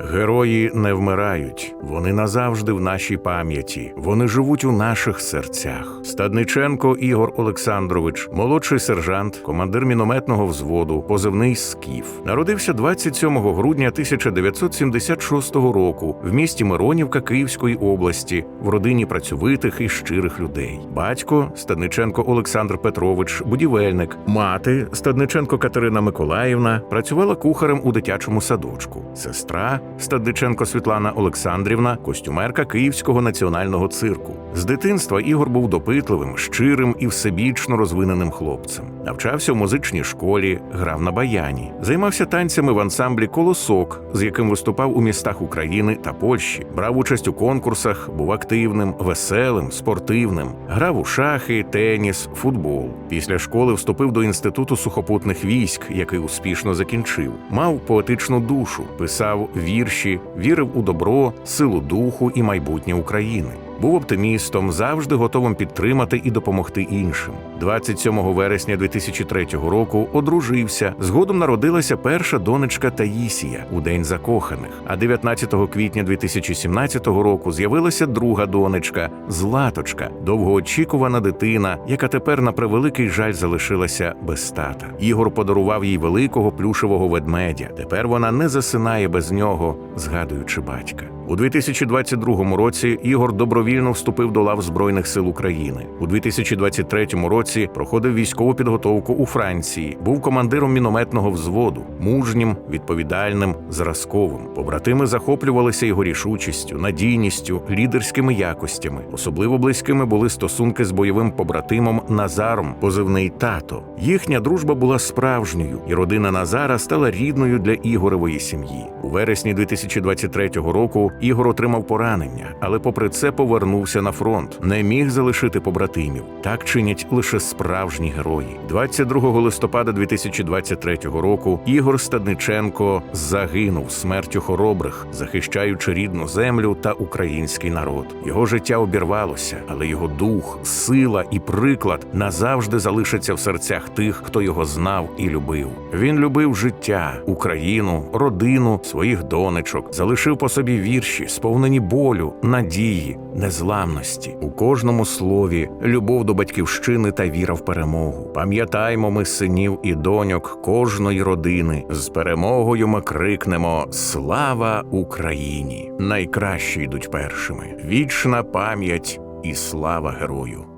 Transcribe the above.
Герої не вмирають, вони назавжди в нашій пам'яті. Вони живуть у наших серцях. Стадниченко Ігор Олександрович, молодший сержант, командир мінометного взводу, позивний Скіф, народився 27 грудня 1976 року в місті Миронівка Київської області в родині працьовитих і щирих людей. Батько Стадниченко Олександр Петрович, будівельник, мати Стадниченко Катерина Миколаївна працювала кухарем у дитячому садочку. Сестра Стадниченко Світлана Олександрівна, костюмерка Київського національного цирку. З дитинства Ігор був допитливим, щирим і всебічно розвиненим хлопцем. Навчався в музичній школі, грав на баяні, займався танцями в ансамблі Колосок, з яким виступав у містах України та Польщі, брав участь у конкурсах, був активним, веселим, спортивним, грав у шахи, теніс, футбол. Після школи вступив до інституту сухопутних військ, який успішно закінчив. Мав поетичну душу, писав вірші, вірив у добро, силу духу і майбутнє України. Був оптимістом, завжди готовим підтримати і допомогти іншим. 27 вересня 2003 року одружився. Згодом народилася перша донечка Таїсія у день закоханих. А 19 квітня 2017 року з'явилася друга донечка Златочка, довгоочікувана дитина, яка тепер на превеликий жаль залишилася без тата. Ігор подарував їй великого плюшевого ведмедя. Тепер вона не засинає без нього, згадуючи батька. У 2022 році Ігор добровільно вступив до лав Збройних сил України. У 2023 році проходив військову підготовку у Франції, був командиром мінометного взводу, мужнім, відповідальним, зразковим. Побратими захоплювалися його рішучістю, надійністю, лідерськими якостями. Особливо близькими були стосунки з бойовим побратимом Назаром, позивний тато. Їхня дружба була справжньою, і родина Назара стала рідною для Ігоревої сім'ї. У вересні 2023 року Ігор отримав поранення, але попри це повернувся на фронт. Не міг залишити побратимів. Так чинять лише справжні герої. 22 листопада 2023 року Ігор Стадниченко загинув смертю хоробрих, захищаючи рідну землю та український народ. Його життя обірвалося, але його дух, сила і приклад назавжди залишаться в серцях тих, хто його знав і любив. Він любив життя, Україну, родину, своїх донечок, залишив по собі вірші, сповнені болю, надії, незламності. У кожному слові любов до батьківщини та віра в перемогу. Пам'ятаймо ми синів і доньок кожної родини. З перемогою ми крикнемо Слава Україні! Найкращі йдуть першими. Вічна пам'ять і слава герою.